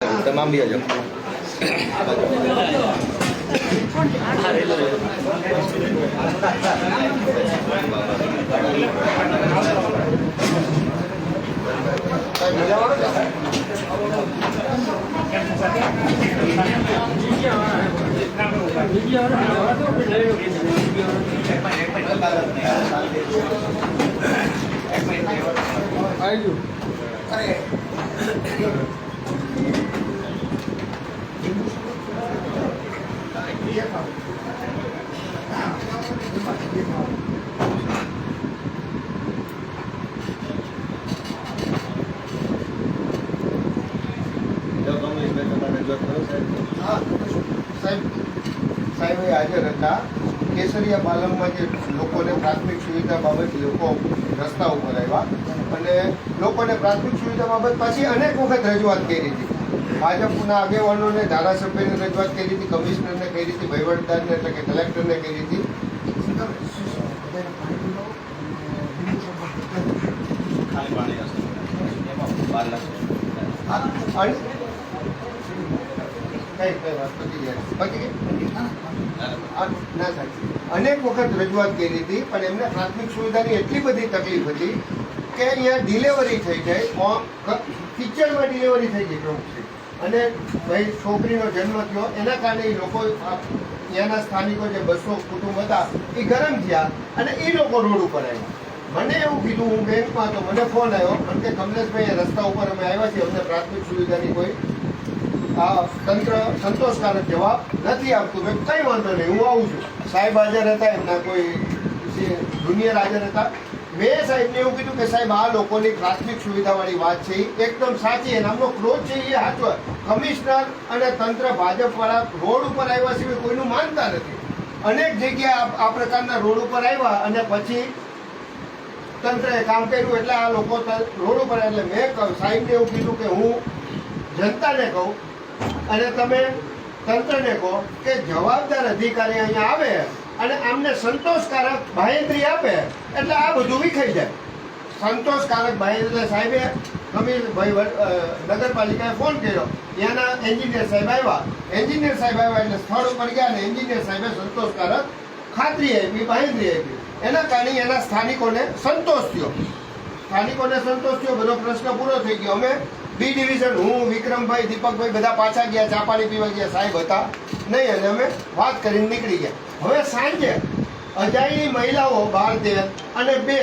તમામ બી હજો હા, સાહેબ સાહેબ? એ હાજર હતા. કેસરિયા પાલમમાં જે લોકોને પ્રાથમિક સુવિધા બાબત લોકો રસ્તા ઉપર આવ્યા. અને લોકોને પ્રાથમિક સુવિધા બાબત પાછી અનેક વખત રજૂઆત કરી હતી. ભાજપના આગેવાનોને ધારાસભ્યને રજૂઆત કરી હતી, કમિશનરને કરી હતી, વહીવટદારને એટલે કે કલેક્ટરને કરી હતી. અનેક વખત રજૂઆત કરી હતી, પણ એમને પ્રાથમિક સુવિધાની એટલી બધી તકલીફ હતી કે અહીંયા ડિલિવરી થઈ જાય કિચનમાં ડિલિવરી થઈ જાય છે. અને ભાઈ છોકરીનો જન્મ થયો. એના કારણે એ લોકો ત્યાંના સ્થાનિકો જે બસો કુટુંબ હતા એ ગરમ થયા અને એ લોકો રોડ ઉપર આવ્યા. મને એવું કીધું હું બેંકમાં, તો મને ફોન આવ્યો મને કે કમલેશભાઈ રસ્તા ઉપર અમે આવ્યા છીએ, અમને પ્રાથમિક સુવિધાની કોઈ, આ તંત્ર સંતોષકારક જવાબ નથી આપતું. મેં કંઈ વાંધો નહીં, હું આવું છું. સાહેબ હાજર હતા, એમના કોઈ જુનિયર હાજર હતા મેં સાહેબને એવું કીધું કે સાહેબ, આ લોકોની પ્રાથમિક સુવિધાવાળી વાત છે. એકદમ સાચી અને આમનો ક્રોધ છે એ સાચો કમિશનર અને તંત્ર ભાજપવાળા રોડ ઉપર આવ્યા સિવાય કોઈનું માનતા નથી. અનેક જગ્યાએ આ- પ્રકારના રોડ ઉપર આવ્યા અને પછી તંત્રએ કામ કર્યું એટલે આ લોકો રોડ ઉપર એટલે મેં સાહેબને એવું કીધું કે હું જનતાને કહું અને તમે તંત્રને કહો કે જવાબદાર અધિકારી અહીંયા આવે અને આમને સંતોષકારક બાહેંધરી આપે. એટલે આ બધું વિખાઈ જાય. સંતોષકારક ભાઈ એટલે સાહેબે કમિલ ભાઈ નગરપાલિકાએ ફોન કર્યો. ત્યાંના એન્જિનિયર સાહેબ આવ્યા. એન્જિનિયર સાહેબ આવ્યા એટલે સ્થળ ઉપર ગયા અને એન્જિનિયર સાહેબે સંતોષકારક ખાતરી આપી બાંધરી આપી. એના કારણે એના સ્થાનિકોને સંતોષ થયો. સ્થાનિકોને સંતોષ થયો, બધો પ્રશ્ન પૂરો થઈ ગયો. અમે બી ડિવિઝન, હું, વિક્રમભાઈ, દીપકભાઈ બધા પાછા ગયા, ચા પાણી પીવા ગયા, સાહેબ હતા. નહીં, અને અમે વાત કરીને નીકળી ગયા. હવે સાંજે અજાયણી મહિલાઓ બાર તેર અને બે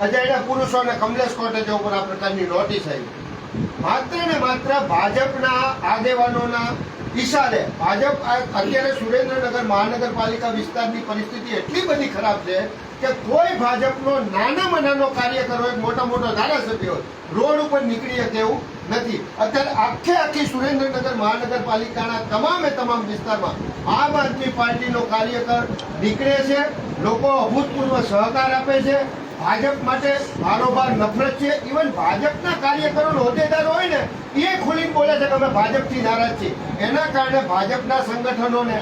અજાયણા પુરુષો અને કમલેશ કોટેજ ઉપર આ પ્રકારની નોટિસ આવી માત્ર ને માત્ર ભાજપના આગેવાનોના ઈશારે, ભાજપ અત્યારે સુરેન્દ્રનગર મહાનગરપાલિકા વિસ્તારની પરિસ્થિતિ એટલી બધી ખરાબ છે કે કોઈ ભાજપનો નાનામાં નાનો કાર્યકર હોય, મોટા મોટો ધારાસભ્ય હોય, રોડ ઉપર નીકળી શકે એવું નથી. અત્યારે આખે આખી સુરેન્દ્રનગર મહાનગરપાલિકાના તમામે તમામ વિસ્તારમાં આમ આદમી પાર્ટીનો કાર્યકર નીકળે છે, લોકો અભૂતપૂર્વ સહકાર આપે છે, ભાજપ માટે બારોબાર નફરત છે. ઇવન ભાજપના કાર્યકરો હોદ્દેદાર હોય ને, એ ખુલીને બોલે છે કે અમે ભાજપથી નારાજ છીએ. એના કારણે ભાજપના સંગઠનોને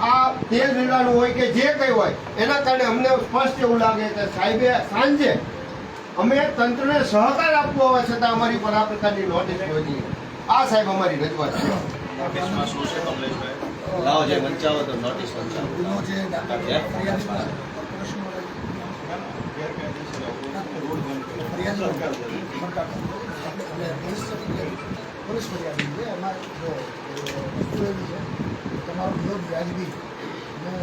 આ તેલ રેડાનું હોય કે જે કંઈ હોય એના કારણે અમને સ્પષ્ટ એવું લાગે કે સાહેબે સાંજે અમે તંત્રને સહકાર આપવો હોવા છતાં અમારી પર આ પ્રકારની નોટિસ પહોંચી આ સાહેબ અમારી રજૂઆત છે ફરિયાદો પોલીસ પોલીસ છે એમાં જો વસ્તુ એવી છે કે તમારો વિરોધ વ્યાજબી. અને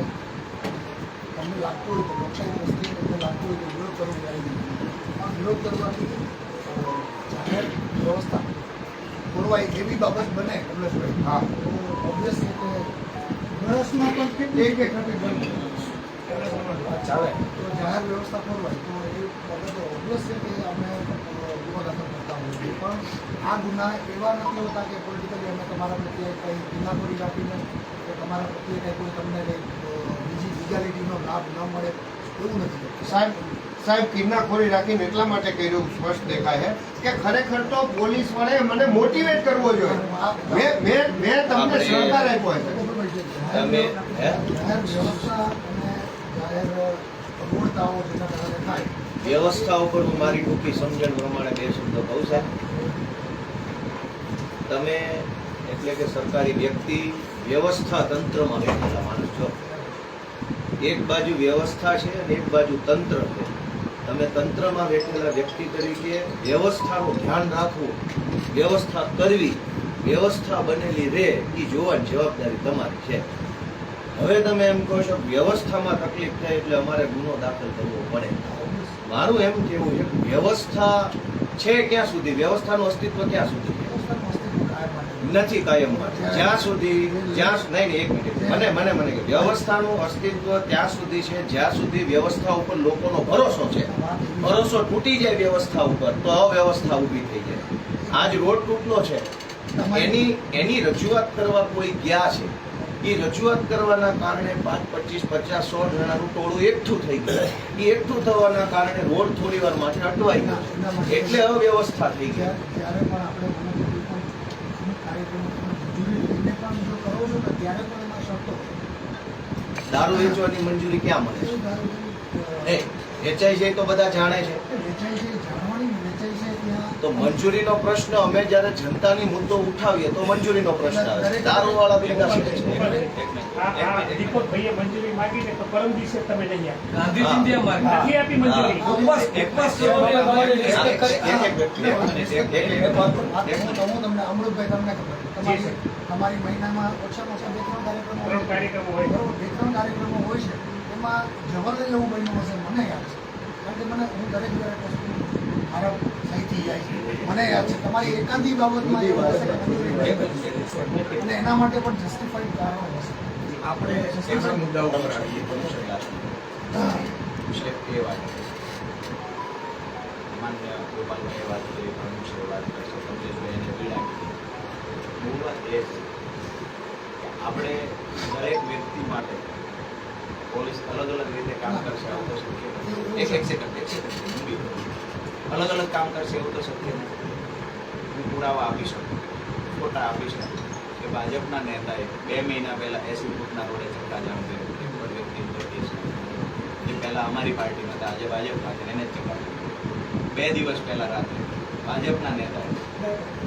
તમને લાગતું હોય તો લોકશાહી દ્રષ્ટિએ તમને લાગતું હોય તો વિરોધ કરવો વ્યાજબી. પણ વિરોધ કરવાથી અ, જાહેર વ્યવસ્થા ખોરવાય એવી બાબત બને કમલેશભાઈ હા. તો ઓબ્વિયસ છે કે વર્ષમાં પણ કેટલી એક એક ટ્રાફિક બંધ ચાલે. તો જાહેર વ્યવસ્થા ખોરવાય. તો એ બાબતો ઓબ્વિયસ છે કે અમે અ, ગુનો દાખલ કરતા હોઈએ છીએ. પણ આ ગુના એવા નથી હોતા કે પોલિટિકલી અમે તમારા પ્રત્યે કંઈ કિનાખોરી રાખીને કે તમારા પ્રત્યે કંઈ કોઈ તમને બીજી લીગાલિટીનો લાભ ન મળે એવું નથી સાહેબ સાહેબ કિન્નાખોરી રાખીને એટલા માટે કર્યું સ્પષ્ટ દેખાય છે કે ખરેખર તો પોલીસ વડે મને મોટિવેટ કરવો જોઈએ. મેં મેં મેં તમને સહકાર આપ્યો છે. તમે વ્યવસ્થા અને અગવડતાઓ જેના કારણે થાય. વ્યવસ્થા ઉપર હું મારી ટૂંકી સમજણ પ્રમાણે બે શબ્દો કહું સાહેબ. તમે એટલે કે સરકારી વ્યક્તિ વ્યવસ્થા તંત્રમાં બેઠેલા માણસ છો. એક બાજુ વ્યવસ્થા છે અને એક બાજુ તંત્ર છે. તમે તંત્રમાં બેઠેલા વ્યક્તિ તરીકે વ્યવસ્થાનું ધ્યાન રાખવું, વ્યવસ્થા કરવી, વ્યવસ્થા બનેલી રહે એ જોવાની જવાબદારી તમારી છે. હવે તમે એમ કહો છો, વ્યવસ્થામાં તકલીફ થાય એટલે અમારે ગુનો દાખલ કરવો પડે. મારું એમ કેવું છે વ્યવસ્થા છે ક્યાં સુધી? વ્યવસ્થાનું અસ્તિત્વ ક્યાં સુધી છે? વ્યવસ્થાનું અસ્તિત્વ કાયમ માટે. નથી કાયમ માટે. જ્યાં સુધી, જ્યાં નહીં એક મિનિટ. મને મને મને વ્યવસ્થાનું અસ્તિત્વ ત્યાં સુધી છે, જ્યાં સુધી વ્યવસ્થા ઉપર લોકોનો ભરોસો છે. ભરોસો તૂટી જાય વ્યવસ્થા ઉપર, તો અવ્યવસ્થા ઊભી થઈ જાય. આજ રોડ તૂટલો છે. એની એની રજૂઆત કરવા કોઈ ગયા છે. એ રજૂઆત કરવાના કારણે પાંચ, પચીસ, પચાસ, સો જણાનું ટોળું એકઠું થઈ ગયું. એ એકઠું થવાના કારણે રોડ થોડી વાર માટે અટવાઈ ગયા. એટલે અવ્યવસ્થા થઈ ત્યારે ત્યારે પણ આપણે મને કોઈ પણ અમુક કાર્યક્રમો તમે મંજૂરી લઈને પણ જો કરો છો ને ત્યારે પણ એમાં શરતો છે. દારૂ વેચવાની મંજૂરી ક્યાં મળે છે? એ વેચાઈ જાય તો બધા જાણે છે એ વેચાય છે જાણવાની ને વેચાય છે ત્યાં તો મંજૂરીનો પ્રશ્ન અમે જ્યારે જનતાની મુદ્દો ઉઠાવીએ તો મંજૂરીનો પ્રશ્ન આવે છે. દારૂવાળા ભેગા છે. તમને ખબર તમારી તમારી મહિનામાં ઓછામાં ઓછા બે ત્રણ કાર્યક્રમો હોય બે ત્રણ કાર્યક્રમો હોય છે. એમાં જબરદસ્ત એવું બન્યું હશે મને યાદ છે. કારણ કે મને હું દરેક દરેક વસ્તુ મારા સહીથી જાય મને તમારી એકાંતી બાબતમાં એવું હશે અને એના માટે પણ જસ્ટિફાઈડ કારણો હશે. આપણે એમના મુદ્દા ઉપર આવીએ છે એ વાત માન્ય ગોપાલભાઈએ વાત કરી પ્રમુખે વાત કરશે કમલેશભાઈ મૂળ વાત એ છે આપણે દરેક વ્યક્તિ માટે પોલીસ અલગ અલગ રીતે કામ કરશે આવું તો શક્ય નથી. એક એક સેકન્ડ એક સેકન્ડ કરો. અલગ અલગ કામ કરશે એવું તો શક્ય નથી. હું પુરાવા આપી શકું ફોટા આપી શકું કે ભાજપના નેતાએ બે મહિના પહેલાં એસી ફૂટના રોડે ચક્કાજામ કર્યો. એક વ્યક્તિ. જે પહેલાં અમારી પાર્ટીમાં હતા, આજે ભાજપમાં છે, એને જ ચક્કા બે દિવસ પહેલાં રાત્રે ભાજપના નેતાએ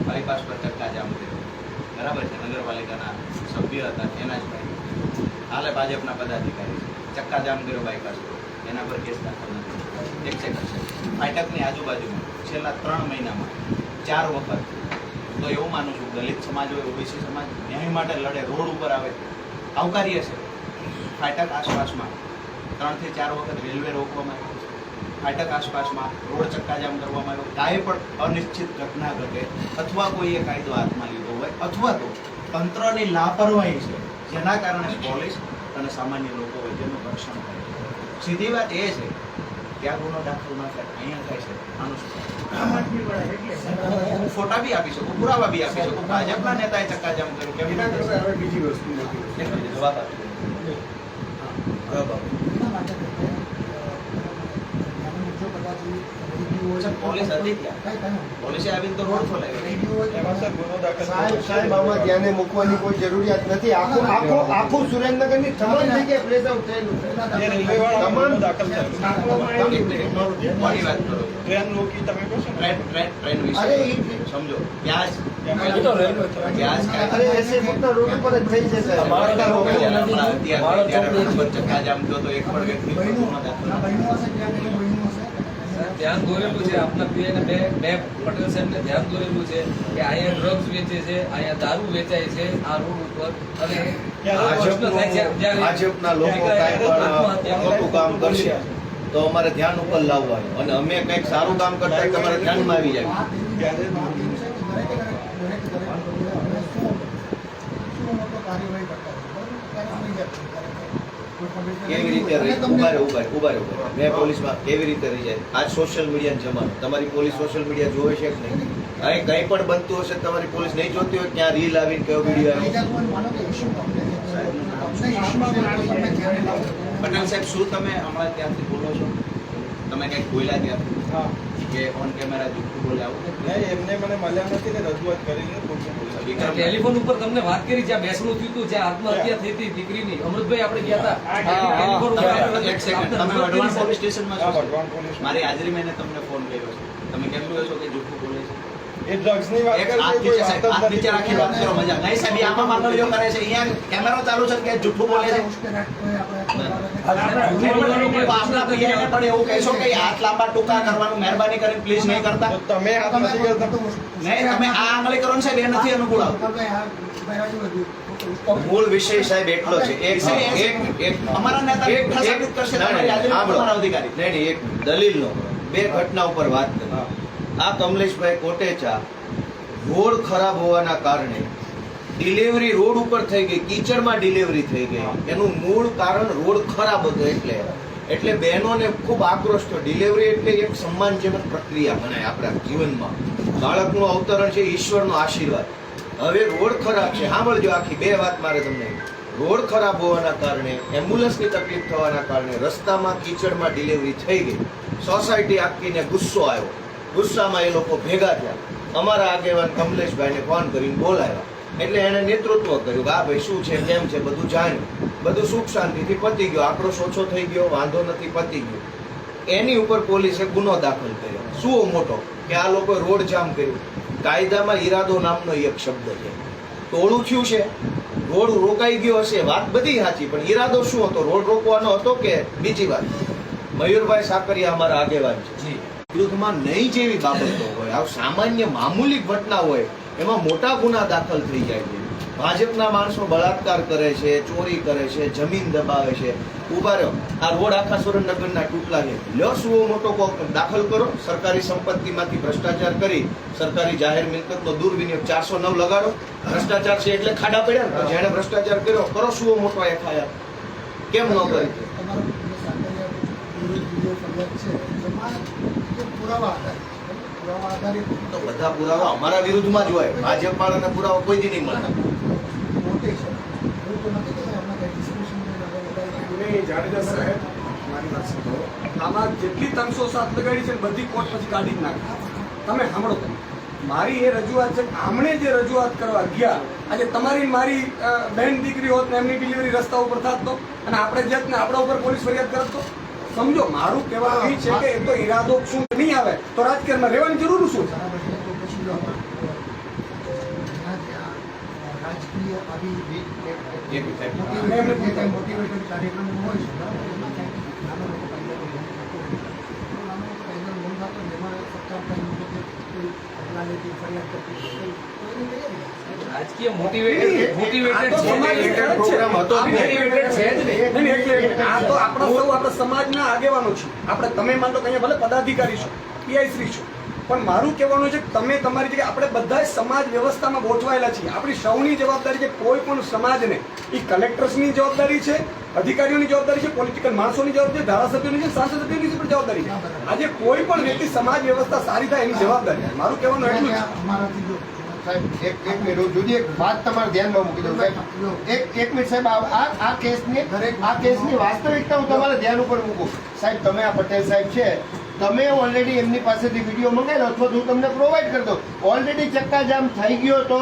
બાયપાસ પર ચક્કાજામ કર્યો. બરાબર છે, નગરપાલિકાના સભ્ય હતા એના જ ભાઈ હાલે ભાજપના પદાધિકારી છે. ચક્કાજામ કર્યો બાયપાસ પર. એના પર કેસ દાખલ નથી એક સેકન્ડ ફાટકની આજુબાજુમાં છેલ્લા ત્રણ મહિનામાં ચાર વખત તો એવું માનું છું, દલિત સમાજ હોય, ઓબીસી સમાજ, ન્યાય માટે લડે, રોડ ઉપર આવે, આવકાર્ય છે. ફાટક આસપાસમાં ત્રણથી ચાર વખત રેલવે રોકવામાં આવ્યો ફાટક આસપાસમાં રોડ ચક્કાજામ કરવામાં આવ્યો કાંઈ પણ અનિશ્ચિત ઘટના ઘટે અથવા કોઈએ કાયદો હાથમાં લીધો હોય અથવા તો તંત્રની લાપરવાહી છે, જેના કારણે પોલીસ અને સામાન્ય લોકો વચ્ચેનું ઘર્ષણ થાય છે. સીધી વાત એ છે કે આ ગુનો દાખલમાં થાય અહીંયા થાય છે. આનું શું? હું ફોટા બી આપી શકું પુરાવા બી આપી શકું. ભાજપના નેતાએ ચક્કાજામ કર્યું? હવે બીજી વસ્તુ જવાબ આપી દો. હા, બાબુ. એના માટે થઈને, અ, જો કદાચ એ રેડિયો હોય સાહેબ, પોલીસ હતી ત્યાં. પોલીસે આવીને તો રોડ ખોલાવ્યો એમાં સર ગુનો દાખલ સાહેબ સાહેબ આમાં ધ્યાને મૂકવાની કોઈ જરૂરિયાત નથી. આખું આખું આખું સુરેન્દ્રનગરની તમામ જગ્યાએ પ્રેસ આઉટ થયેલું તમામ- કોની વાત કરો. ટ્રેન રોકી તમે કહો છો ટ્રેન ટ્રેન ટ્રેન વિશે. સમજો. ત્યાં ધ્યાન દોરેલું છે. આપના પીએને બે બે પટેલ સાહેબને ધ્યાન દોરેલું છે કે અહીંયા ડ્રગ્સ વેચે છે અહીંયા દારૂ વેચાય છે આ રોડ ઉપર. અને ભાજપનું- લોકો કાંઈ ખોટું કામ કરશે. તો અમારે ધ્યાન ઉપર લાવવાનું. અને અમે કંઈક સારું કામ કરતા તમારે ધ્યાનમાં આવી જાય વાત એવી વાત એવી છે કે દરેકે દરેક દરેક દરેક લોકોએ અમે શું શું મોટો કાર્યવાહી કરતા હોય બરાબર ત્યારે અમે ગયા કોઈ પણ રીતે કેવી રીતે રહી? અને તમને- ઊભા ઊભા ઊભા રહે, ઊભા રહે. મેં પોલીસમાં કેવી રીતે રહી જાય? આજ સોશિયલ મીડિયાનો જમાનો તમારી પોલીસ સોશિયલ મીડિયા જોવે છે કે નહીં? અહીં કંઈ પણ બનતું હશે તમારી પોલીસ નહીં જોતી હોય ક્યાં રીલ આવીને કયો વીડિયો આવી. પટેલ સાહેબ શું તમે હમણાં ત્યાંથી બોલો છો? તમે કંઈક બોલ્યા ત્યાંથી? હા. કે ઓન કેમેરા જુઠ્ઠું આવું નહીં એમને મને મળ્યા નથી ને રજૂઆત કરીને ખોટું ટેલિફોન ઉપર તમને વાત કરી જ્યાં બેસણું થયું હતું જ્યાં આત્મહત્યા થઈ હતી દીકરીની. અમૃતભાઈ આપણે ગયા હતા ટેલિફોન ઉપર એક સેકન્ડ તમે રજૂઆત પોલીસ. સ્ટેશનમાં છો? મારી હાજરી મેં તમને ફોન કર્યો છે. તમે કેમ કહો છો કે જુઠ્ઠું બોલે છે? એ drugs ની વાત એક છે, કોઈ નીચે સાહેબ, વાત જ હાથ નીચે રાખી વાત કરો મજા નહીં સાહેબ આમાં માંગણીઓ કરે છે. અહીંયા કેમેરો ચાલુ છે કે જુઠ્ઠું બોલે છે? મૂળ વિષય સાહેબ એટલો છે એક એક બે ઘટના ઉપર વાત કરી આ કમલેશભાઈ કોટેચા રોડ ખરાબ હોવાના કારણે ડિલિવરી રોડ ઉપર થઈ ગઈ કીચડમાં ડિલિવરી થઈ ગઈ. એનું મૂળ કારણ રોડ ખરાબ હતો એટલે. એટલે બહેનોને ખૂબ આક્રોશ થયો. ડિલિવરી એટલે એક સન્માનજનક પ્રક્રિયા ગણાય આપણા જીવનમાં. બાળકનું અવતરણ છે ઈશ્વરનો આશીર્વાદ. હવે રોડ ખરાબ છે. સાંભળજો આખી બે વાત મારે તમને. રોડ ખરાબ હોવાના કારણે એમ્બ્યુલન્સની તકલીફ થવાના કારણે રસ્તામાં કીચડમાં ડિલિવરી થઈ ગઈ. સોસાયટી આખીને ગુસ્સો આવ્યો. ગુસ્સામાં એ લોકો ભેગા થયા. અમારા આગેવાન કમલેશભાઈને ફોન કરીને બોલાવ્યા એટલે એણે નેતૃત્વ કર્યું આ ભાઈ શું છે, કેમ છે, બધું જાણ્યું. બધું સુખ શાંતિથી પતી ગયો. આક્રોશ ઓછો થઈ ગયો, વાંધો નથી, પતી ગયો. એની ઉપર પોલીસે ગુનો દાખલ કર્યો. શું મોટો? કે આ લોકોએ રોડ જામ કર્યું. કાયદામાં ઈરાદો નામનો એક શબ્દ છે. ટોળું થયું છે. રોડ રોકાઈ ગયો હશે, વાત બધી સાચી, પણ ઈરાદો શું હતો? રોડ રોકવાનો હતો કે બીજી વાત? મયુરભાઈ સાકરિયા અમારા આગેવાન છે. જી. વિરુદ્ધમાં નહીં જેવી બાબતો હોય આ સામાન્ય મામૂલી ઘટના હોય એમાં મોટા ગુના દાખલ થઈ જાય છે. ભાજપના માણસો બળાત્કાર કરે છે, ચોરી કરે છે, જમીન દબાવે છે. ઊભા રહ્યો આ રોડ આખા સુરેન્દ્રનગરના તૂટલા છે. શું મોટો કોક દાખલ કરો. સરકારી સંપત્તિમાંથી ભ્રષ્ટાચાર કરી સરકારી જાહેર મિલકતનો દુર્વિનિયોગ ચારસો નવ લગાડો. ભ્રષ્ટાચાર છે એટલે ખાડા પડ્યા જેણે ભ્રષ્ટાચાર કર્યો, કરો શું મોટો એફઆઈઆર. કેમ ન કરી? તો બધા પુરાવા અમારા વિરુદ્ધમાં જ હોય. ભાજપ વાળાના પુરાવા કોઈ દી નહીં મળે નહીં, જાડેજા સાહેબ, મારી વાત સાંભળો. આમાં જેટલી ત્રણસો સાત લગાડી છે બધી કોર્ટ પછી કાઢી જ નાખી. તમે સાંભળો તમે. મારી એ રજૂઆત છે કે આમણે જે રજૂઆત કરવા ગયા આજે તમારી મારી બેન બહેન દીકરી હોત ને એમની ડિલિવરી રસ્તા ઉપર થાત તો? અને આપણે જત ને આપણા ઉપર પોલીસ ફરિયાદ કરત તો? સમજો મારું કહેવાનું એ છે કે એ તો ઈરાદો શું નહીં આવે તો રાજકારણમાં રહેવાની જરૂર શું રાજકીય. મોટિવેટેડ મોટિવેટેડ પ્રોગ્રામ હતો જ નહીં. મોટિવેટેડ છે જ નહીં. નહીં, નહીં, એટલે એટલે આ તો આપણા સૌ, આપણા સમાજના આગેવાનો છે. આપણે તમે માનો કે અહીંયા ભલે પદાધિકારી છો, પીઆઈ શ્રી છો, પણ મારું કહેવાનું છે કે તમે તમારી જગ્યાએ, આપણે બધા સમાજ વ્યવસ્થામાં ગોઠવાયેલા છીએ. આપણી સૌની જવાબદારી છે કોઈ પણ સમાજને. એ કલેક્ટર્સની જવાબદારી છે, અધિકારીઓની જવાબદારી છે, પોલિટિકલ માણસોની જવાબદારી ધારાસભ્યોની છે સાંસદ સભ્યોની પણ જવાબદારી છે. આજે કોઈ પણ વ્યક્તિ સમાજ વ્યવસ્થા સારી થાય એની જવાબદારી મારું કહેવાનું એટલું છે. જો સાહેબ એક એક મિનિટ જુદી એક વાત તમારા ધ્યાનમાં મૂકી દઉં સાહેબ. એક એક મિનિટ સાહેબ આ આ- કેસની આ કેસની વાસ્તવિકતા હું તમારા ધ્યાન ઉપર મૂકું. સાહેબ તમે આ પટેલ સાહેબ છે. તમે ઓલરેડી એમની પાસેથી વીડિયો મંગાવેલો અથવા હું તમને પ્રોવાઈડ કરી દઉં. ઓલરેડી ચક્કાજામ થઈ ગયો તો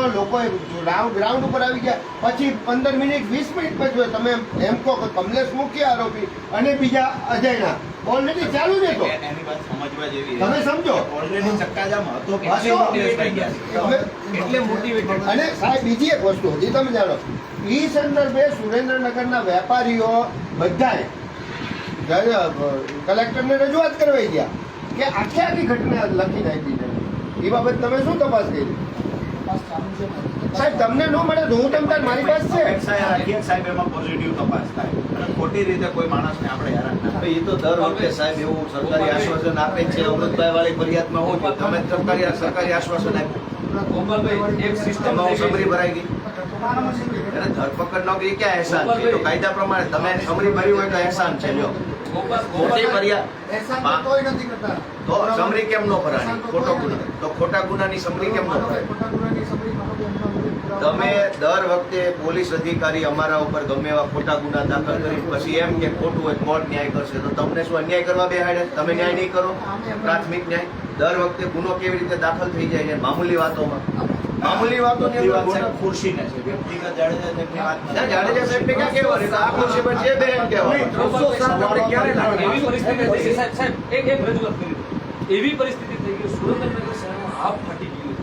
રાઉન્ડ ગ્રાઉન્ડ ઉપર આવી ગયા. પછી પંદર મિનિટ વીસ મિનિટ પછી તમે એમ- કહો કમલેશ મુખ્ય આરોપી અને બીજા અજયના ઓલરેડી ચાલુ ને તો. એની વાત સમજવા જેવી તમે સમજો. ઓલરેડી ચક્કાજામ હતો એટલે motivate થઈ ગયા એટલે મોટિવેટેડ અને સાહેબ બીજી એક વસ્તુ એ તમે જાણો. ઈ સંદર્ભે સુરેન્દ્રનગરના વેપારીઓ બધાએ કલેક્ટરને રજૂઆત કરવાઈ ગયા કે આખી આખી ઘટના લખી નાખી છે. એ બાબત તમે શું તપાસ કરી? તપાસ ચાલુ છે. સાહેબ તમને ન મળે તો હું તેમ તાર મારી પાસે છે. સાહેબ સાહેબ એમાં પોઝિટિવ તપાસ થાય. અને ખોટી રીતે કોઈ માણસને આપણે હેરાન ના એ તો દર વખતે સાહેબ એવું સરકારી આશ્વાસન આપે છે. અમૃતભાઈ વાળી ફરિયાદમાં હું છું. તમે સરકારી સરકારી આશ્વાસન આપ્યું. ગોપાલભાઈ એક સિસ્ટમ હું સમરી ભરાઈ ગઈ. એને ધરપકડ નો એ ક્યાં અહેસાન છે? તો કાયદા પ્રમાણે તમે સમરી ભરી હોય તો એહસાન છે. જો ફરિયાદ. તો સમરી કેમ નો ભરાય ખોટો ગુના. તો ખોટા ગુનાની સમરી કેમ નો ભરાય? તમે દર વખતે પોલીસ અધિકારી અમારા ઉપર ગમે એવા ખોટા ગુના દાખલ કરી પછી એમ કે ખોટું હોય કોર્ટ ન્યાય કરશે. તો તમને શું અન્યાય કરવા બેહાડે? તમે ન્યાય નહીં કરો? પ્રાથમિક ન્યાય? દર વખતે ગુનો કેવી રીતે દાખલ થઈ જાય છે મામૂલી વાતોમાં? મામૂલી વાત ગુનો સાહેબ ખુરશીને છે વ્યક્તિગત જાડેજા સાહેબની વાત ના, જાડેજા સાહેબ ને ક્યાં કહેવાનું? આ ખુરશી પર જે બેન કહેવાનું. ત્રણસો સાત આપણે ક્યારે એવી પરિસ્થિતિ થઈ ગઈ. સાહેબ સાહેબ એક એક રજૂઆત કરી એવી પરિસ્થિતિ થઈ ગઈ. સુરેન્દ્રનગર શહેરમાં હાફ ફાટી ગયું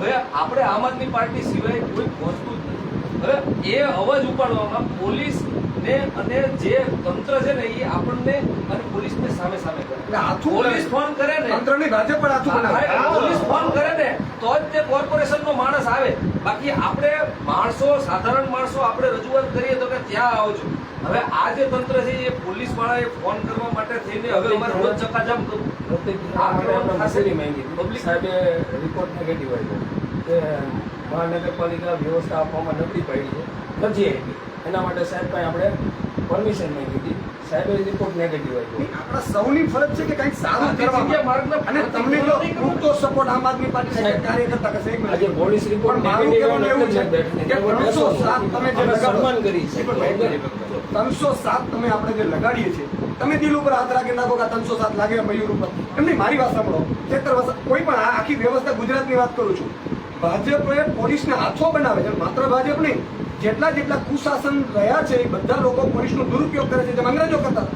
હવે આપણે આમ આદમી પાર્ટી સિવાય કોઈ પહોંચતું જ નથી. હવે એ અવાજ ઉપાડવામાં પોલીસ ને અને જે તંત્ર છે ને એ આપણને અને પોલીસને સામે સામે કરે. આથું પોલીસ ફોન કરે ને. તંત્રની ભાજપ પણ આથું બનાવે. પોલીસ ફોન કરે ને તો જ તે કોર્પોરેશનનો માણસ આવે. બાકી આપણે માણસો સાધારણ માણસો આપણે રજૂઆત કરીએ તો કે ત્યાં આવજો હવે આ જે તંત્ર છે એ પોલીસ વાળાએ ફોન કરવા માટે થઈને હવે અમારે રોજ ચકાજામ કરવું પબ્લિક સાહેબે રિપોર્ટ નેગેટિવ આવ્યો કે મહાનગરપાલિકા વ્યવસ્થા આપવામાં નબળી પડી. છે નથી આવી એના માટે સાહેબ કાંઈ આપણે પરમિશન માંગી હતી? સાહેબે રિપોર્ટ નેગેટિવ આવ્યો આપણા સૌની ફરજ છે કે કંઈક સારું કરવા અને તમને જો પૂરતો સપોર્ટ આમ આદમી પાર્ટી કાર્યકર્તા કહેશે એક આજે પોલીસ રિપોર્ટ મારું કહેવાનું એવું છે કે ત્રણસો સાત તમે જે સન્માન કરી છે. ત્રણસો સાત તમે આપણે જે લગાડીએ છીએ તમે દિલ ઉપર હાથ રાખી નાખો કે ત્રણસો સાત લાગે મયુર ઉપર. એમની મારી વાત સાંભળો. ચેતર વર્ષ કોઈ પણ આખી વ્યવસ્થા ગુજરાતની વાત કરું છું. ભાજપે પોલીસને હાથો બનાવે છે માત્ર ભાજપ નહીં. જેટલા જેટલા કુશાસન રહ્યા છે, એ બધા લોકો પોલીસનો દુરુપયોગ કરે છે. જેમ અંગ્રેજો કરતા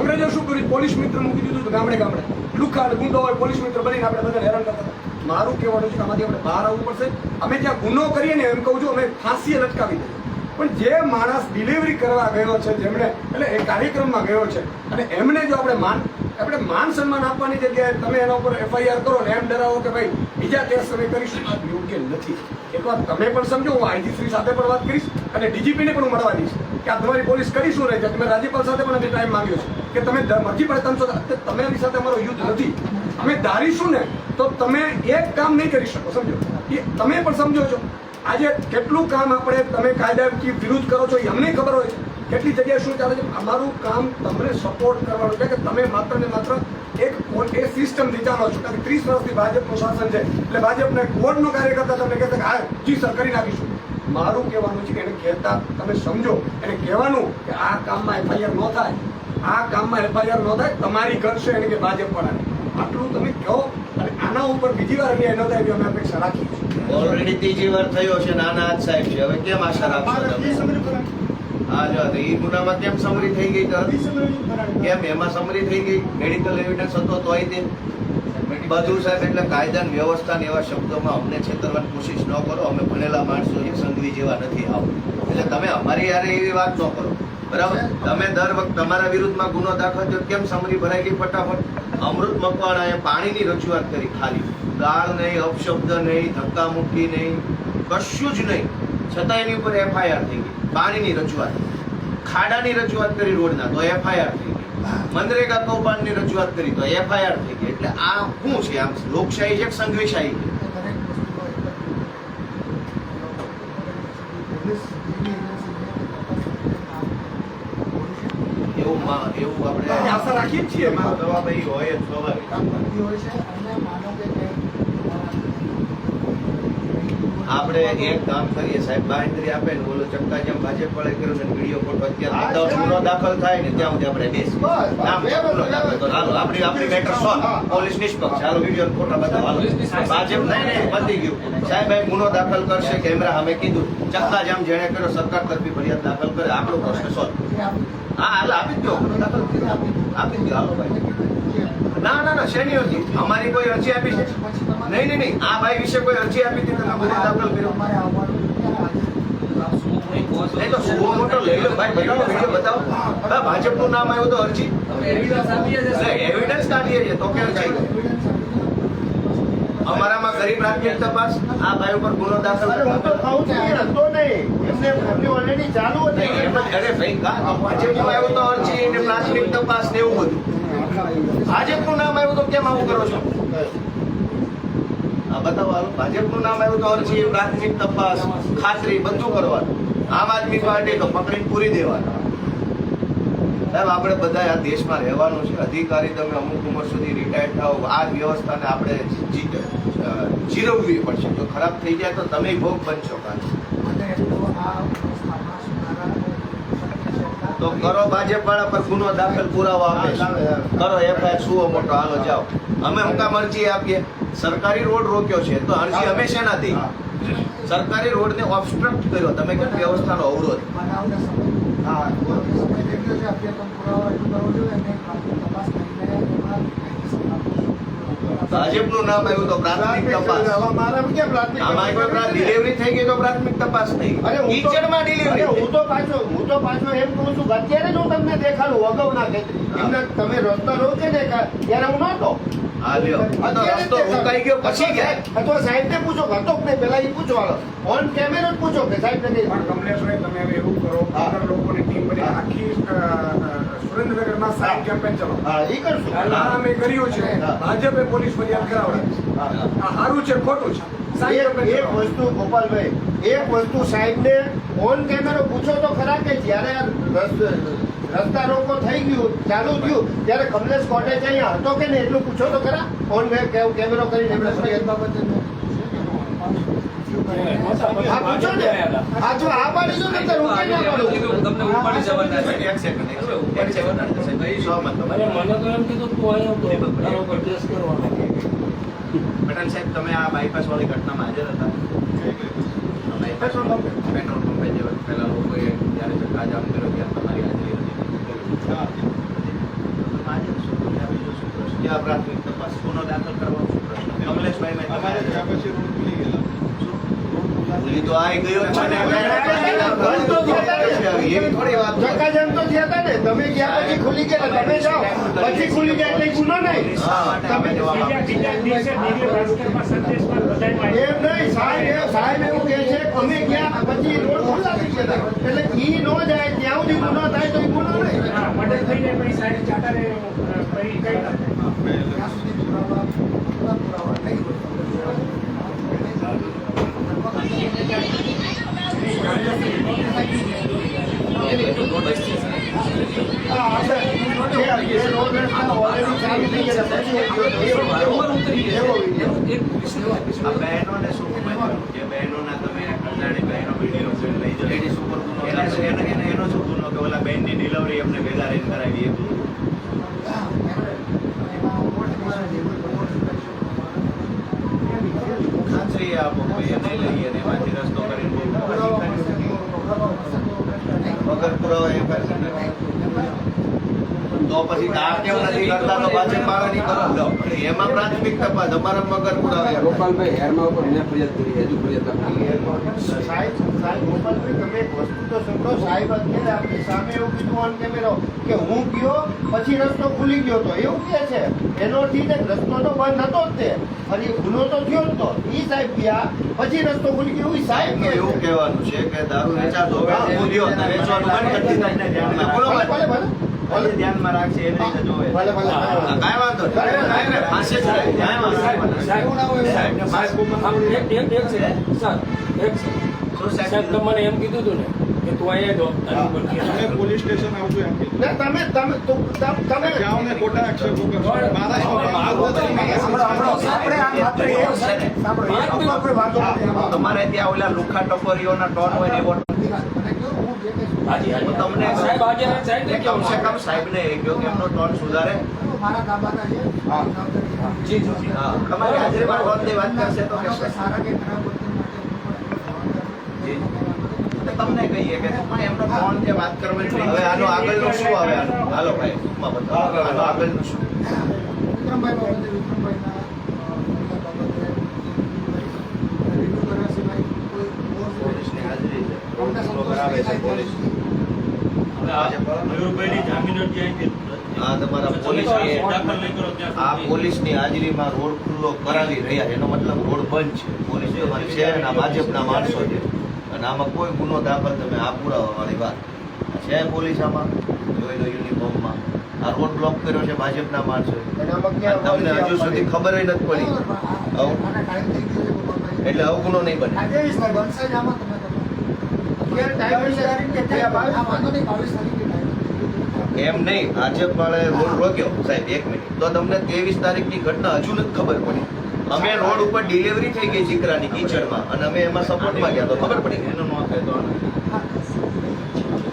અંગ્રેજો શું કર્યું? પોલીસ મિત્ર મૂકી દીધું ગામડે ગામડે. લુખા અને ગુંડો હોય, પોલીસ મિત્ર બનીને આપણે બધા હેરાન કરતા મારું કહેવાનું છે કે આમાંથી આપણે બહાર આવવું પડશે. અમે જ્યાં ગુનો કરીએ ને એમ કહું છું, અમે ફાંસીએ લટકાવી દઈએ. પણ જે માણસ ડિલિવરી કરવા ગયો છે, જેમણે, એટલે એ કાર્યક્રમમાં ગયો છે, અને એમને જો આપણે માન આપણે માન સન્માન આપવાની જગ્યાએ તમે એના ઉપર એફઆઈઆર કરો ને એમ ડરાવો કે ભાઈ બીજા ટેસ્ટ અમે કરીશું, આ યોગ્ય નથી. એક વાત તમે પણ સમજો, હું આઈજી શ્રી સાથે પણ વાત કરીશ અને ડીજીપીને પણ હું મળવા દઈશ કે આ તમારી પોલીસ કરી શું રહી છે? તમે રાજ્યપાલ સાથે પણ અમે ટાઈમ માંગ્યો છે કે તમે મરજી પડે તમે એની સાથે અમારો યુદ્ધ નથી. અમે ધારીશું ને તો તમે એક કામ નહીં કરી શકો, સમજો. એ તમે પણ સમજો છો. આજે કેટલું કામ આપણે તમે કાયદાકીય વિરુદ્ધ કરો છો એ અમને ખબર હોય છે. કેટલી જગ્યાએ શું ચાલે છે? અમારું કામ તમને સપોર્ટ કરવાનું છે કે તમે માત્ર ને માત્ર એક એ સિસ્ટમ વિચારો છો. કારણ કે ત્રીસ વર્ષથી ભાજપનું શાસન છે. એટલે ભાજપને વોર્ડનો કાર્યકર્તા તમને કહેતા કે હા જી સર કરી નાખીશું. મારું કહેવાનું છે કે એને કહેતા તમે સમજો. એને કહેવાનું કે આ કામમાં એફઆઈઆર ન થાય. આ કામમાં એફઆઈઆર ન થાય તમારી કરશે એને કે ભાજપ વાળાને. આટલું તમે કહો અને આના ઉપર બીજી વાર અન્યાય ન થાય એવી અમે અપેક્ષા રાખીએ છીએ. ઓલરેડી ત્રીજી વાર થયો છે નાના સાહેબ છે. હવે કેમ આશા રાખશો તમે? હા, જો, તો એ ગુનામાં કેમ સમરી થઈ ગઈ કેમ? એમાં સમરી થઈ ગઈ? મેડિકલ એવિડન્સ હતો તોય તે. બધું સાહેબ, એટલે કાયદા વ્યવસ્થા એવા શબ્દોમાં અમને છેતરવાની કોશિશ ન કરો. અમે ભણેલા માણસો એ સંઘવી જેવા નથી આવો એટલે તમે અમારી યારે એવી વાત ન કરો. બરાબર? તમે દર વખત તમારા વિરુદ્ધમાં ગુનો દાખલ થયો, કેમ સમરી ભરાઈ ગઈ ફટાફટ? અમૃત મકવાણાએ પાણીની રજૂઆત કરી ખાલી. ગાળ નહીં, અપશબ્દ નહીં, ધક્કા મુક્કી નહીં, કશું જ નહીં. છતાં એની ઉપર એફઆઈઆર થઈ ગઈ. પાણીની રજૂઆત. ખાડાની રજૂઆત કરી રોડના તો એફઆઈઆર થઈ ગઈ. મનરેગા કૌભાંડની રજૂઆત કરી તો એફઆઈઆર થઈ ગઈ. એટલે આ શું છે? આમ લોકશાહી છે સંઘવીશાહી છે? એવું એવું આપણે આશા રાખીએ છીએ. જવાબદારી હોય સ્વાભાવિક કામ કરતી હોય છે અને માનો કે કંઈ આપણે એક કામ કરીએ સાહેબ બાંહેધરી આપે ને બોલો ચક્કા જેમ ભાજપ વાળે કર્યું ને વીડિયો ફોટો અત્યારે ગુનો દાખલ થાય ને ત્યાં સુધી આપણે. બસ. હાલો આપણી આપણી મેટર સોલ્વ પોલીસ નિષ્પક્ષ. હાલો વીડિયો ફોટા બતાવો હાલો. ભાજપ નહીં નહીં પતી ગયું. સાહેબ અહીં ગુનો દાખલ કરશે કેમેરા અમે કીધું. ચક્કા જેમ જેણે કર્યો સરકાર તરફી ફરિયાદ દાખલ કરે. આપણો પ્રશ્ન સોલ્વ હા. હાલ આપી દો. ગુનો દાખલ કરી આપી દો. હાલો ભાઈ. ના ના ના શેની અરજી? અમારી કોઈ અરજી આપી છે? નહીં નહીં નહીં આ ભાઈ વિશે કોઈ અરજી આપી હતી તમે ગુનો દાખલ કર્યો. હા ભાજપનું નામ આવ્યું તો અરજી? એવિડન્સ કાઢીએ છીએ તો કે અમારામાં ગરીબ પ્રાથમિક તપાસ આ ભાઈ ઉપર ગુનો દાખલ હતો નહીં. એમને ઓલરેડી ચાલુ હતી. અરે ભાઈ કા તો આવ્યું તો અરજી ને પ્રાથમિક તપાસ ને એવું બધું. ભાજપનું નામ આવ્યું તો કેમ આવું કરો છો? આ બતાવો ભાજપનું નામ આવ્યું તો અરજી પ્રાથમિક તપાસ ખાતરી બધું કરવાનું. આમ આદમી પાર્ટી તો પકડીને પૂરી દેવાનું. સાહેબ આપણે બધા આ દેશમાં રહેવાનું છે. અધિકારી તમે અમુક ઉંમર સુધી રિટાયર થાવ આ વ્યવસ્થાને આપણે જીરવવી પડશે. જો ખરાબ થઈ જાય તો તમે ભોગ બનશો કાલે અને એટલું આ વ્યવસ્થામાં સુધારા શક્ય છે તો કરો ભાજપ વાળા પર ગુનો દાખલ પુરાવો આપે. કરો એફઆઈઆર સુઓ મોટો હાલો જાઓ. અમે હું કામ અરજી આપીએ? સરકારી રોડ રોક્યો છે તો અરજી અમે શેનાથી? સરકારી રોડને ઓબસ્ટ્રક્ટ કર્યો. તમે કે વ્યવસ્થાનો અવરોધ? હા સમય થઈ ગયો છે અભ્યર્થન પુરાવા રજૂ કરવો જોઈએ અને પ્રાથમિક તપાસ કરીને એમાં કાયદેસર આપવું જોઈએ. ભાજપનું નામ આવ્યું તો પ્રાથમિક તપાસ. આમાં કોઈ ડિલિવરી થઈ ગઈ તો પ્રાથમિક તપાસ નહીં. હું તો- કિચડમાં ડિલિવરી હું તો પાછો હું તો પાછો એમ કહું છું અત્યારે જ હું તમને દેખાડું અગાઉના ખેતરી એમના તમે રસ્તો રહો છે ને ત્યારે હું નહોતો કે કે ઓન કેમેરો જ પૂછો કે સાહેબ ને તમે એવું કરો લોકોની ટીમ બની આખી સુરેન્દ્રનગરમાં સાઈડ કેમ્પેન ચલો. હા એ કરશું. આ અમે કર્યું છે. ભાજપે પોલીસ ફરિયાદ કરાવડે આ સારું છે ખોટું છે. એક. વસ્તુ ગોપાલભાઈ એક વસ્તુ સાહેબને ઓન કેમેરો પૂછો તો ખરા કે જ્યારે રસ્તા રોકો થઈ ગયું ચાલુ થયું ત્યારે કમલેશ કોટેજ અહીંયા હતો કે નહીં એટલું પૂછો તો ખરા? ઓન કેમેરો કરીને એમણે ફરિયાદ બાબતે હા પૂછો ને. હા જો આ પાડી દો ને તો રોકે ના પાડો. તમને ઉપાડી જવાના છે. એક સેકન્ડ એક હવે સેકન્ડ ઉપાડી જવાના છે. ભાઈ સહમત અરે તમારી મને તો એમ કીધું તું અહીંયા તો તારો પર ટેસ્ટ કરવાનો પટેલ સાહેબ તમે આ બાયપાસ વાળી ઘટનામાં હાજર હતા બાયપાસ પેટ્રોલ પંપે જે પેલા લોકોએ જ્યારે ચક્કાજામ કર્યો ત્યારે તમારી હાજરી હતી તમે હાજર છો તમે આ બીજો શું પ્રશ્ન ક્યાં પ્રાથમિક તપાસ ગુનો દાખલ કરવાનો શું પ્રશ્ન કમલેશભાઈ મેં અમારે ત્યાં પછી રોડ ખુલી ગયેલા ભૂલી તો આઈ ગયો તમે ગયા પછી ખુલી ગયા તમે જાઓ. પછી ખુલી જાય એટલે ગુનો નહીં. એમ નહીં સાહેબ સાહેબ એવું કે છે અમે ગયા પછી રોડ ખુલ્લા થઈ ગયા એટલે ઈ નો જાય ત્યાં સુધી ગુનો થાય તો ઈ ગુનો નહીં. મર્ડર થઈ જાય પછી સાહેબ ચાટારે અ, કઈ બહેનોને શું કે બહેનોના તમે અજાણી બહેનો વીડિયો લઈ જાઓ એની ઉપર ગુનો એના એનો શું ગુનો કે ઓલા બેનની ડિલિવરી અમને ભેગા રહીને કરાવી એ ખાતરી આપો ભાઈ એને લઈએ અને એમાંથી રસ્તો કરીને વગર પુરાવા એ પાસે તો પછી આ કેમ નથી કરતા? તો પાછી પાડવાની કરો એમાં પ્રાથમિક તપાસ અમારા વગર પુરાવા ગોપાલભાઈ હેરમાં ઉપર મેં ફરિયાદ કરી હજુ ફરિયાદ સાહેબ સાહેબ ગોપાલભાઈ તમે એક વસ્તુ તો સમજો સાહેબ અત્યારે આપણી સામે એવું કીધું ઓન કેમેરો કે હું ગયો પછી રસ્તો ખુલી ગયો તો. એવું કે છે. એનો છે રસ્તો તો બંધ હતો જ તે. ફરી ગુનો તો થયો જ તો. ઈ સાહેબ ગયા પછી રસ્તો ખુલી ગયો. એ સાહેબ કે એવું. કહેવાનું છે કે દારૂ વેચાતો વેચવાનું બંધ કરી દીધું. બોલો ભલે ભલે ભલે ધ્યાનમાં રાખશે એવી રીતે જોવે ભલે ભલે કાંઈ વાંધો નહીં, ફાંસી સાહેબ. સાહેબ, આમ એક એક એક છે સર એક છે સાહેબ તમને તમે મને એમ કીધું હતું ને કે તું અહીંયા તમે પોલીસ સ્ટેશન આવજો એમ. તમે તમે તમે જાઓ ને ખોટા આક્ષેપો આપણે આપણે વાતો તમારે ત્યાં ઓલા લુખા ટકોરીઓના ટોન હોય ને એવો હાજી હાજી. હું તમને સાહેબ આજે ને સાહેબ ને કમ સે કમ સાહેબને એ કહો કે એમનો ટોન સુધારે. મારા દાબાના છે જી જી જી હા તમારી હાજરીમાં ટોનની વાત કરશે તો કહેશે. સારા કે ખરાબ વર્તન માટે જી. તો તમને કહીએ કે પણ એમનો ટોન જે વાત કરવાની હવે આનો આગળનું શું આવે આનું? હાલો ભાઈ ટૂંકમાં બતાવો. આનો આગળનું શું? વિક્રમભાઈ બાબતે વિક્રમભાઈના અ, આ તમારા પોલીસની આ પોલીસની હાજરીમાં રોડ ખુલ્લો કરાવી રહ્યા એનો મતલબ રોડ બંધ છે. પોલીસ તમારી શહેરના ભાજપના માણસો છે. અને આમાં કોઈ ગુનો દાખલ તમે આ પુરાવાવાળી વાત. છે પોલીસ આમાં? જોઈ લો યુનિફોર્મમાં. આ રોડ બ્લોક કર્યો છે ભાજપના માણસો. તમને હજુ સુધી ખબર નથી પડી. એટલે અવગુનો ગુનો નહીં બને. એમ નહીં ભાજપ વાળાએ રોડ રોક્યો. સાહેબ એક મિનિટ. તો તમને ત્રેવીસ તારીખની ઘટના હજુ નથી ખબર પડી. અમે રોડ ઉપર ડિલિવરી થઈ ગઈ ચીકરાની કિચડમાં અને અમે એમાં સપોર્ટમાં ગયા. તો ખબર પડી? એનો નો થાય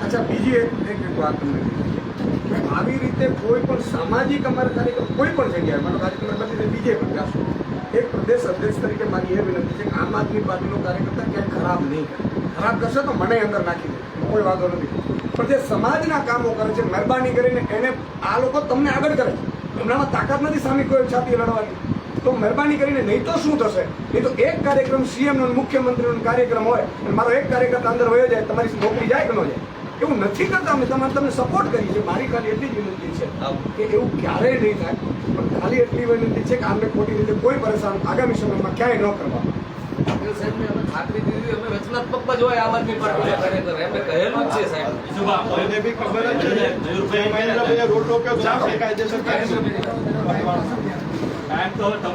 અચ્છા બીજી એક વાત આવી રીતે કોઈ પણ સામાજિક અમારે તરીકે કોઈ પણ જગ્યાએ માનો કાર્યક્રમ બીજે પણ જાશો એક પ્રદેશ અધ્યક્ષ તરીકે મારી એ વિનંતી છે કે આમ આદમી પાર્ટીનો કાર્યકર્તા ક્યાંય ખરાબ નહીં કરે. ખરાબ કરશે તો મને અંદર નાખી દે. કોઈ વાંધો નથી. પણ જે સમાજના કામો કરે છે મહેરબાની કરીને એને આ લોકો તમને આગળ કરે છે. એમનામાં તાકાત નથી સામે કોઈ છાતી લડવાની. તો મહેરબાની કરીને નહીં તો શું થશે? નહીં તો એક કાર્યક્રમ સીએમનો મુખ્યમંત્રીનો કાર્યક્રમ હોય અને મારો એક કાર્યકર્તા અંદર વયો જાય તમારી નોકરી જાય કે ન જાય? એવું નથી કરતા અમે. તમારે તમને સપોર્ટ કરીએ છીએ મારી ખાલી એટલી જ વિનંતી છે કે એવું ક્યારેય નહીં થાય. ખાલી એટલી વિનંતી છે કે આમને ખોટી રીતે કોઈ પરેશાન આગામી સમયમાં ક્યાંય ન કરવા. સાહેબ અમે ખાતરી દીધી અમે રચનાત્મકમાં જ હોય આમ આદમી પાર્ટીના કાર્યકર એમને કહેલું જ છે સાહેબ. બી ખબર જ છે ને મહેન્દ્રભાઈએ રોડ રોક્યો કાયદેસર ટાઈમ તો